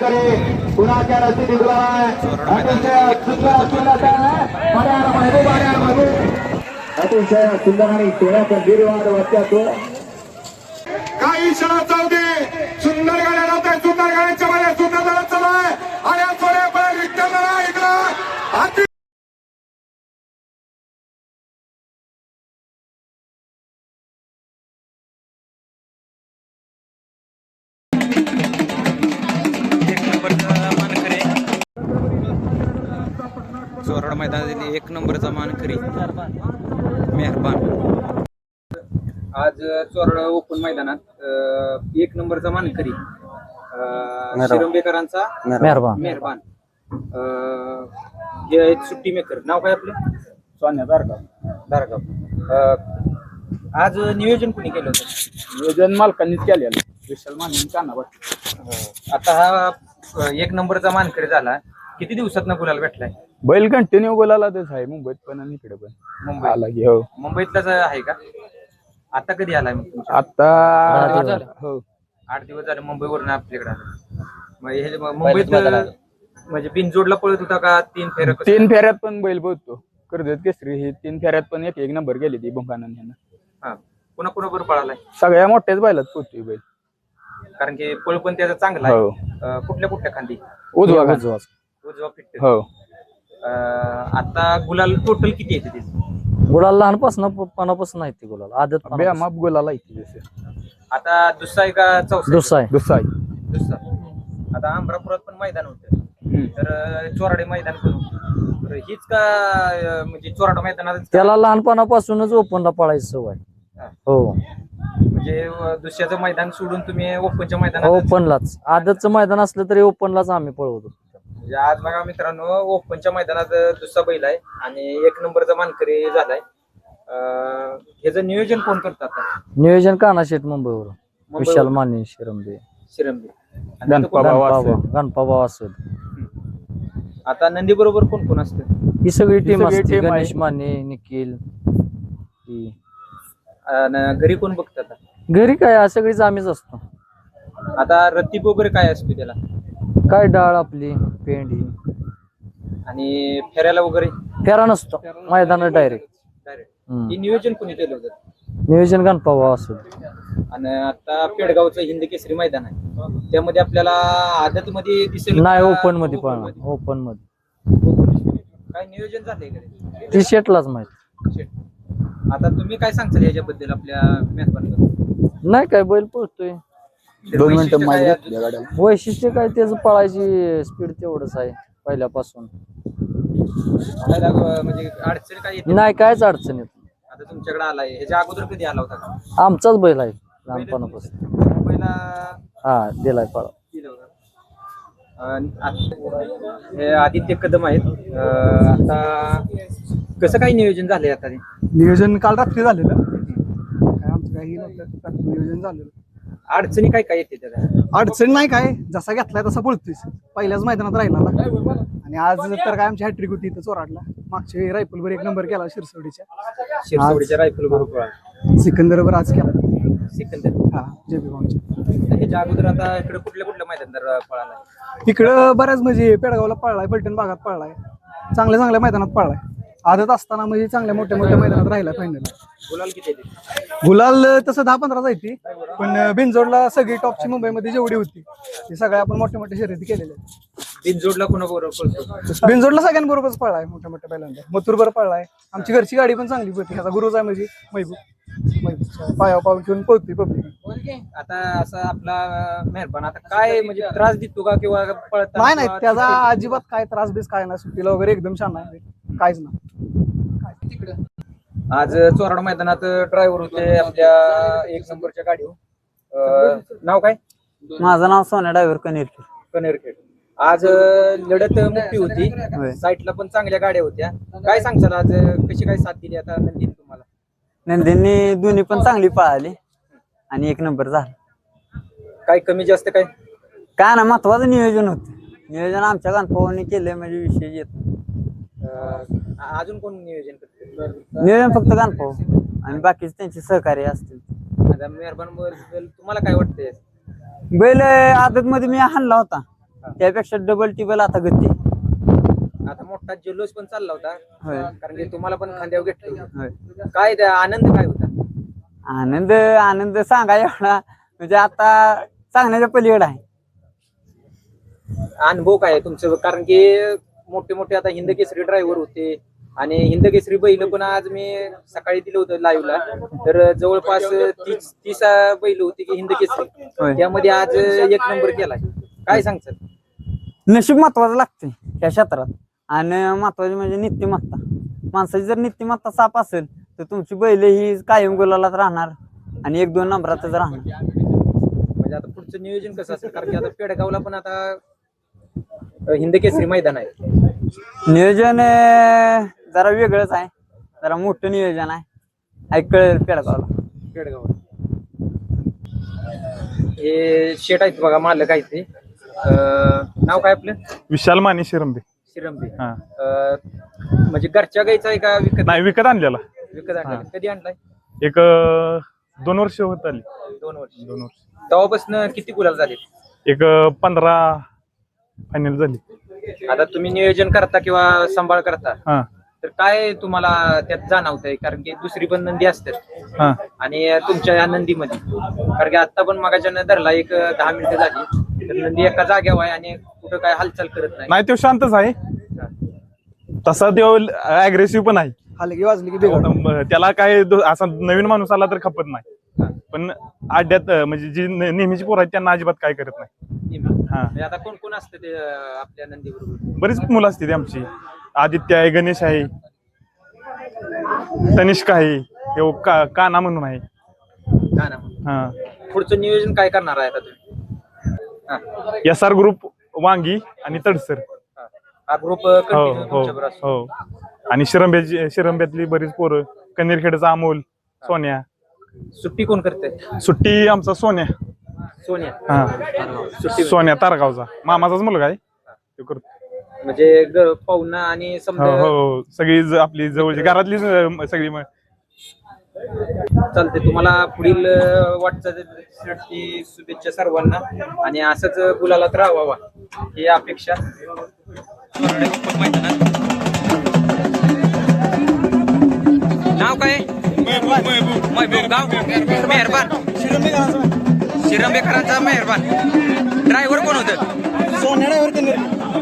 कुणाच्या रस्ते निघला अतिशय सुंदर असलेला अतिशय सुंदर आणि सोन्याचा वीरवाद वाटतो. काही क्षणात जाऊ दे. सुंदर चोराड मैदानातील एक नंबरचा मानकरी मेहरबान. आज चोराड ओपन मैदानात एक नंबरचा मानकरी शिरंबेकरांचा मेहरबान. मेहरबान. हे आहेत सुट्टी मेकर. नाव काय आपलं? सोन्या दारगाव. धारगाव अं, आज नियोजन कोणी केलं होतं? नियोजन मालकांनीच केलेलं. विशाल माने कानावर आता हा एक नंबरचा मानकरी झाला. किती दिवसात गुलाल भेटलाय? बैल कंटिन्यू बोलायला तेच आहे मुंबईत पण आणि इकडे पण. मुंबई आला की हो. मुंबईतलाच आहे का? आता कधी आलाय मग तुमच्या? आता दहा दिवस झाले. हो. आठ दिवस झाले मुंबईवरून आपल्याकडे आला. मग हे मग मुंबईत म्हणजे बिनजोडला पळत होता का तीन फेर तीन फेऱ्यात पण बैल बोलतो कर्जत केसरी ही तीन फेऱ्यात पण एक एक नंबर गेली ती भोंगानं ह्यानं. पुन्हा पुन्हा बरोबर पळालाय? सगळ्या मोठ्याच बैलात पोहोचतोय बैल. कारण की पळ पण त्याचा चांगला आहे. हो. अं, कुठल्या कुठल्या खांदी? उजवा उजवा हो. आता गुलाल टोटल किती येते गुलाल लहानपासून पणापासून आहे ते गुलाल. आदत बेमाप गोलाला येते जसं आता दुसरा आहे का चौसा दुसरा आहे. दुसरा आहे. दुसरा. आता अमरापुरात पण मैदान होतं. तर अं, चोराडे मैदान पण होतं. तर हीच का अं, म्हणजे चोराडे मैदानात त्याला लहानपणापासूनच ओपनला पळायची सवय हा. हो. म्हणजे अं, दुसऱ्याचं मैदान सोडून तुम्ही ओपनच्या मैदानात ओपनलाच. आदतचं मैदान असलं तरी ओपनलाच आम्ही पळवतो. म्हणजे आज बघा मित्रांनो ओपनच्या मैदानात दुसरा बैल आहे आणि एक नंबरचा मानकरी झालाय. अं, ह्याचं नियोजन कोण करतात आता? नियोजन काना मुंबईवरून. मुंबईवरून. विशाल माने शिरंबे. शिरंबी. आणि. गणपाबा असेल आता नंदी बरोबर कोण कोण असतं? ही सगळी टीम सगळी असते. team आहे. गणेश माने निखिल ही. घरी कोण बघतात आता? घरी काय सगळीच आम्हीच असतो. आता रतीब वगैरे काय असतो त्याला? काय डाळ आपली पेंडी आणि फेऱ्याला वगैरे? फेरा नसतो मैदानात डायरेक्ट डायरेक्ट हे नियोजन कोणी केलं होतं? नियोजन गणपाबा असेल आणि आता पेडगावचं हिंद केसरी मैदान आहे. त्यामध्ये आपल्याला आदत मध्ये दिसेल नाही का? ओपनमध्ये open पळणार मध्ये? ओपनमध्ये. काय नियोजन झालंय का ते? ती शेटलाच माहीत. शेट. आता तुम्ही काय सांगताल याच्याबद्दल आपल्या मेहरबान नाही काय बैल पळतोय. दोन मिनिटं मागे गाड्याला वैशिष्ट्य काय त्याचं पळायची स्पीड तेवढंच आहे पहिल्यापासून. म्हणजे अडचण काय येते? नाही कायच अडचण येत नाही. आता तुमच्याकडे आलाय. ह्याच्या अगोदर कधी आला होता का? आमचाच बैल आहे लहानपणापासून. पहिला हा दिलाय पळा होतं. आत- हे आदित्य कदम आहेत. अं, आता कसं काय नियोजन झालंय आता ते? नियोजन काल रात्री झालेलं. काय आमचं काही नव्हतं. रात्री नियोजन झालेलं. अडचणी काय काय येते त्याला अडचण नाही काय जसा घेतलाय तसा पळतोयस पहिल्याच मैदानात राहिला आणि आज तर काय आमची हॅट्रिक होती इथं चोराडला मागच्या वेळी रायफलवर एक नंबर केला शिरसवडीच्या शिरसोडीच्या रायफल बरोबर सिकंदरवर आज केला. सिकंदर. हा भाऊंच्या. ह्याच्या अगोदर आता इकडे कुठल्या कुठल्या मैदानात पळाला इकडं बऱ्याच म्हणजे पेडगावला पळलाय पलटण भागात पळलाय. चांगल्या चांगल्या मैदानात पळलाय. आदत असताना म्हणजे चांगल्या मोठ्या मोठ्या मैदानात राहिला फायनल गुलाल किती गुलाल तसं दहा पंधरा जायची. पण बिनजोडला सगळी टॉपची मुंबईमध्ये जेवढी होती ती सगळ्या आपण मोठ्या मोठ्या शर्यती केलेल्या आहेत. बिनजोडला कोणाबरोबर पळतो? बिनजोडला सगळ्यांबरोबरच पळलाय मोठ्या मोठ्या पहिल्यांदा. मथुरभर पळलाय. आमची घरची गाडी पण चांगली पळते ह्याचा गुरुच आहे म्हणजे महबूब महबूब पाया पाव घेऊन पळतोय पब्लिक. आता असा आपला मेहरबान. आता काय म्हणजे त्रास देतो का किंवा पळता नाही नाही. त्याचा अजिबात काय त्रास बीस काय नाही. सुट्टीला वगैरे एकदम छान आहे. काहीच नाही. आज चोराड मैदानात ड्रायव्हर होते आपल्या एक नंबरच्या गाडीवर. नाव काय? माझं नाव सोन्या डायव्हर कनेरकर कनेरखेड आज लढत मोठी होती. साईडला पण चांगल्या गाड्या होत्या. काय सांगशाल आज कशी काय साथ दिली आता नंदीन तुम्हाला? नंदींनी दोन्ही पण चांगली पळाली आणि एक नंबर झाला. काय कमी जास्त काय? काय ना महत्वाचं नियोजन होतं. नियोजन आमच्या गणपवानी केलंय म्हणजे विषय येत अजून कोण नियोजन करते नियोजन फक्त गणपाव आणि बाकीचे त्यांचे सहकार्य असतील. आता मेहरबानबद्दल तुम्हाला काय वाटतंय? बैल आदत मध्ये मी हाणला होता. त्यापेक्षा डबल टिबल आता गती. आता मोठा जल्लोष पण चालला होता. होय. कारण की तुम्हाला पण खांद्यावर घेतलं होय. काय त्या आनंद काय होता? आनंद आनंद सांगा एवढा. म्हणजे आता सांगण्याच्या पलीकडे आहे. अनुभव काय आहे तुमचं? कारण की मोठे मोठे आता हिंद केसरी ड्रायव्हर होते. आणि हिंद केसरी बैल पण आज मी सकाळी दिलं होतं लाईव्हला तर जवळपास तीस तीस बैल होती की हिंद. केसरी. त्यामध्ये आज एक नंबर केलाय. काय सांगतात नशीब महत्वाचं लागते या क्षेत्रात. आणि महत्त्वाचे म्हणजे नीतिमत्ता माणसाची जर नीतिमत्ता साफ असेल तर तुमची बैल ही कायम गुलालात राहणार आणि एक दोन नंबरातच राहणार. म्हणजे आता पुढचं नियोजन कसं असेल? कारण की आता पेडगावला पण आता हिंद केसरी मैदान आहे. नियोजन जरा वेगळंच आहे. जरा मोठं नियोजन आहे. ऐकळ पेडगावला. पेडगाव हे शेट आहेत बघा मालक आहेत ते. अं, नाव काय आपलं? विशाल माने शिरंबे. शिरंबे. हा. म्हणजे घरच्या गाईचा आहे का विकत? नाही विकत आणलेला. विकत आणलाय कधी आणलाय? एक अं, दोन वर्ष होत आली. दोन वर्ष. दोन वर्ष. तेव्हापासून किती गुलाल झाले? एक अं, पंधरा फायनल झाली. आता तुम्ही नियोजन करता किंवा सांभाळ करता? हा. तर काय तुम्हाला त्यात जाणवतंय? कारण की दुसरी पण नंदी असतात. हा. आणि तुमच्या या नंदीमध्ये. कारण की आता पण मगाच्या धरला एक दहा मिनिटं झाली. तर नंदी एका जाग्यावर आहे आणि कुठं काय हालचाल करत नाही. नाही तो शांतच आहे. तसा तो अग्रेसिव्ह पण आहे. हलकी वाजली की बिघड त्याला काय दो- असा नवीन माणूस आला तर खपत नाही. पण आड्यात अं, म्हणजे जी ने- नेहमीची पोरं आहेत त्यांना अजिबात काय करत नाही. हा. म्हणजे आता कोण कोण असतं ते अं, आपल्या नंदी बरोबर बरीच मुलं असते आमची. आदित्य आहे गणेश आहे तनिष्क आहे हे का काना म्हणून आहे. ना हा. पुढचं नियोजन काय करणार आहे आता तुम्ही? हा. एस आर ग्रुप वांगी आणि तडसर. हा. हा ग्रुप हो कंटिन्यू हो असतो. हो. आणि शिरंब्याची शिरंब्यातली बरीच पोरं. कन्नेरखेडचा अमोल सोन्या. सुट्टी कोण करते? सुट्टी आमचा सोन्या. सोनिया. हा. सुट्टी सोन्या तारगावचा. मामाचाच मुलगा आहे. तो करतो. म्हणजे ग- पाहुणा आणि हो समजा हो सगळी ज- आपली जवळची घरातली ज- सगळी म- चालते तुम्हाला पुढील अं, वाटचालीसाठी शुभेच्छा सर्वांना. आणि असंच गुलालात राहावा ही अपेक्षा. नाव काय? महबूब गाव? मेहरबान. शिरंबेकरांचा मेहरबान. ड्रायव्हर कोण होतं?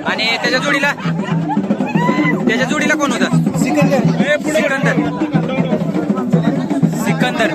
आणि त्याच्या जोडीला? त्याच्या जोडीला कोण होतं? सिकंदर. सिकंदर.